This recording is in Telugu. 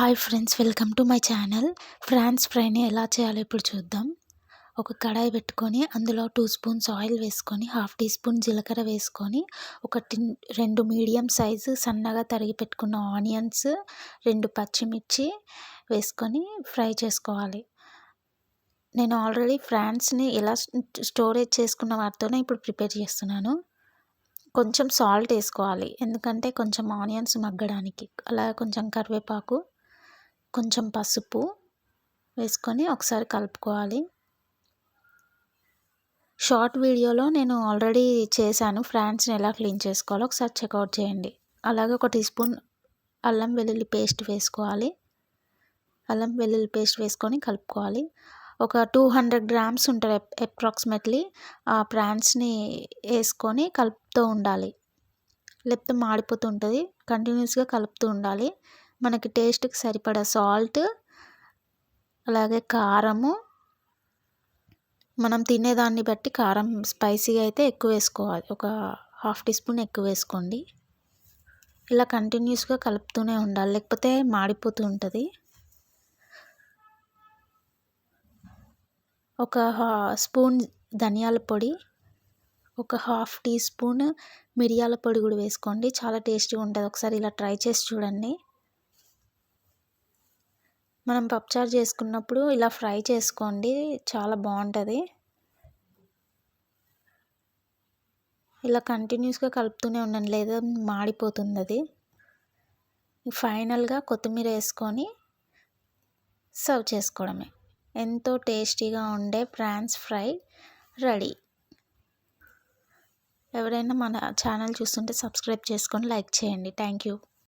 Hi friends welcome to my channel. Prawns ఫ్రైని ఎలా చేయాలో ఇప్పుడు చూద్దాం. ఒక కడాయి పెట్టుకొని అందులో టూ స్పూన్స్ ఆయిల్ వేసుకొని హాఫ్ టీ స్పూన్ జీలకర్ర వేసుకొని ఒక రెండు మీడియం సైజు సన్నగా తరిగి పెట్టుకున్న ఆనియన్స్ రెండు పచ్చిమిర్చి వేసుకొని ఫ్రై చేసుకోవాలి. నేను ఆల్రెడీ ఫ్రాన్స్ని ఎలా స్టోరేజ్ చేసుకున్న వాటితోనే ఇప్పుడు ప్రిపేర్ చేస్తున్నాను. కొంచెం సాల్ట్ వేసుకోవాలి ఎందుకంటే కొంచెం ఆనియన్స్ మగ్గడానికి అలా కొంచెం కరివేపాకు కొంచెం పసుపు వేసుకొని ఒకసారి కలుపుకోవాలి. షార్ట్ వీడియోలో నేను ఆల్రెడీ చేశాను. ఫ్రాన్స్ని ఎలా క్లీన్ చేసుకోవాలో ఒకసారి చెక్అవుట్ చేయండి. అలాగే ఒక టీ స్పూన్ అల్లం వెల్లుల్లి పేస్ట్ వేసుకోవాలి. అల్లం వెల్లుల్లి పేస్ట్ వేసుకొని కలుపుకోవాలి. ఒక టూ హండ్రెడ్ గ్రామ్స్ ఉంటారు అప్రాక్సిమేట్లీ ఆ ప్రాన్స్ని వేసుకొని కలుపుతూ ఉండాలి. లేకపోతే మాడిపోతుంటుంది కంటిన్యూస్గా కలుపుతూ ఉండాలి. మనకి టేస్ట్కి సరిపడా సాల్ట్ అలాగే కారము. మనం తినేదాన్ని బట్టి కారం స్పైసీగా అయితే ఎక్కువ వేసుకోవాలి. ఒక హాఫ్ టీ స్పూన్ ఎక్కువ వేసుకోండి. ఇలా కంటిన్యూస్గా కలుపుతూనే ఉండాలి. లేకపోతే మాడిపోతూ ఉంటుంది. ఒక స్పూన్ ధనియాల పొడి ఒక హాఫ్ టీ స్పూన్ మిరియాల పొడి కూడా వేసుకోండి. చాలా టేస్టీగా ఉంటుంది. ఒకసారి ఇలా ట్రై చేసి చూడండి. మనం పప్పుచారు చేసుకున్నప్పుడు ఇలా ఫ్రై చేసుకోండి. చాలా బాగుంటుంది. ఇలా కంటిన్యూస్గా కలుపుతూనే ఉండండి. లేదా మాడిపోతుంది అది. ఫైనల్గా కొత్తిమీర వేసుకొని సర్వ్ చేసుకోవడమే. ఎంతో టేస్టీగా ఉండే ప్రాన్స్ ఫ్రై రెడీ. ఎవరైనా మన ఛానల్ చూస్తుంటే సబ్స్క్రైబ్ చేసుకొని లైక్ చేయండి. Thank you.